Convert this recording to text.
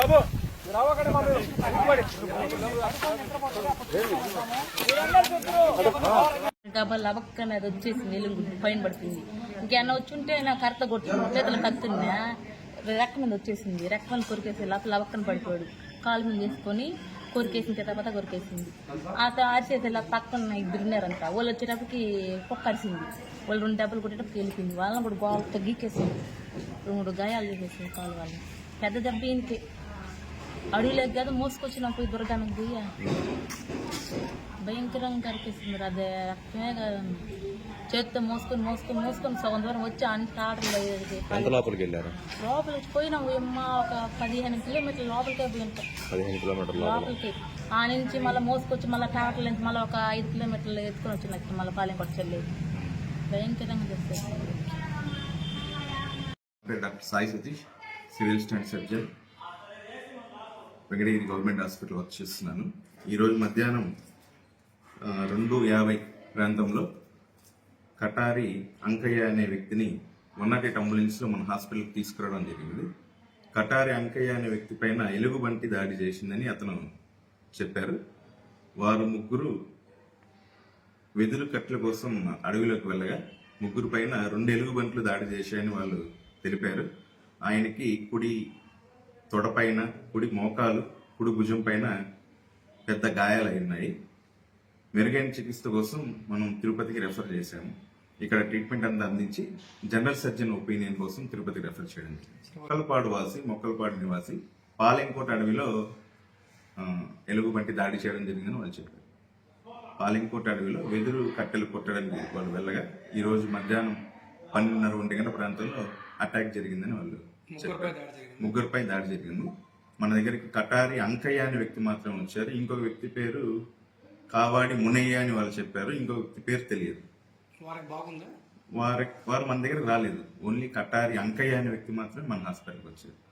బాబు. Double అవక్కన వచ్చేసింది పైన పడుతుంది ఇంకేమన్నా ఉంటే నాకు కర్త కొట్టింది చేతులు కత్తున్నా రెక్క మీద వచ్చేసింది. రెక్క మీద కొరికేసి లోపల లవక్కన పడిపోయాడు. కాలు మీద వేసుకొని కొరికేసిన తర్వాత కొరికేసింది. ఆ అరిచేసి ఇలా పక్కన ఇద్దరు ఉన్నారంట. వాళ్ళు వచ్చేటప్పటికి కుక్క అరిసింది. వాళ్ళు రెండు డబ్బులు కొట్టేటప్పుడు వెళ్ళిపోయింది. వాళ్ళని కూడా గోడతో తగ్గికేసింది రెండు గాయాలు చేసేసింది కాలు వాళ్ళని. పెద్ద దెబ్బ ఏంటి? అడవిలోకి కదా మోసుకొచ్చినా పోయి దుర్గానికి పోయి భయంకరంగా కనిపిస్తుంది అదే రక్తమే కాదు. చేత్తో మోసుకొని మోసుకొని మోసుకొని సగం దూరం వచ్చి అంత ఆటలు లోపలికి వెళ్ళారు? లోపలికి పోయినాం ఏమ్మా ఒక పదిహేను కిలోమీటర్ల లోపలికే పోయి ఉంటాం. పదిహేను కిలోమీటర్ల లోపల. లోపలికి. ఆ నుంచి మళ్ళీ మోసుకొచ్చి మళ్ళీ టాటల నుంచి మళ్ళీ ఒక ఐదు కిలోమీటర్లు ఎత్తుకొని వచ్చినట్టు మళ్ళీ పాలెం కొట్టలేదు భయంకరంగా చేస్తారు doctor Sai Satish civil stand surgeon. Venkatagiri government hospital work చేస్తున్నాను. ఈరోజు మధ్యాహ్నం రెండు యాభై ప్రాంతంలో కటారి అంకయ్య అనే వ్యక్తిని వన్ అంబులెన్స్లో మన హాస్పిటల్కి తీసుకురావడం జరిగింది. కటారి అంకయ్య అనే వ్యక్తి పైన ఎలుగుబంటి దాడి చేసిందని అతను చెప్పారు. వారు ముగ్గురు వెదురు కట్టెల కోసం అడవిలోకి వెళ్ళగా ముగ్గురు పైన రెండు ఎలుగుబంట్లు దాడి చేశాయని వాళ్ళు తెలిపారు. ఆయనకి కుడి తొడపైన కుడి మోకాలు కుడి భుజం పైన పెద్ద గాయాలు ఉన్నాయి. మెరుగైన చికిత్స కోసం మనం తిరుపతికి రెఫర్ చేశాము. ఇక్కడ ట్రీట్మెంట్ అంతా అందించి జనరల్ సర్జన్ ఒపీనియన్ కోసం తిరుపతికి రెఫర్ చేయడం మొక్కలపాడు వాసి మొక్కలపాడు నివాసి పాలింకోట అడవిలో ఎలుగుబంటి దాడి చేయడం జరిగిందని వాళ్ళు చెప్పారు. పాలింకోట అడవిలో వెదురు కట్టెలు కొట్టడానికి వాళ్ళు వెళ్ళగా ఈరోజు మధ్యాహ్నం పన్నెండున్నర ఒంటి గంట ప్రాంతంలో అటాక్ జరిగిందని వాళ్ళు ముగ్గురుపై దాడి జరిగింది. మన దగ్గరికి కటారి అంకయ్య అనే వ్యక్తి మాత్రం వచ్చారు. ఇంకొక వ్యక్తి పేరు కావాడి మునయ్య అని వాళ్ళు చెప్పారు. ఇంకొక వ్యక్తి పేరు తెలియదు. వారి వారు మన దగ్గర రాలేదు. ఓన్లీ కటారి అంకయ్య అనే వ్యక్తి మాత్రమే మన హాస్పిటల్కి వచ్చారు.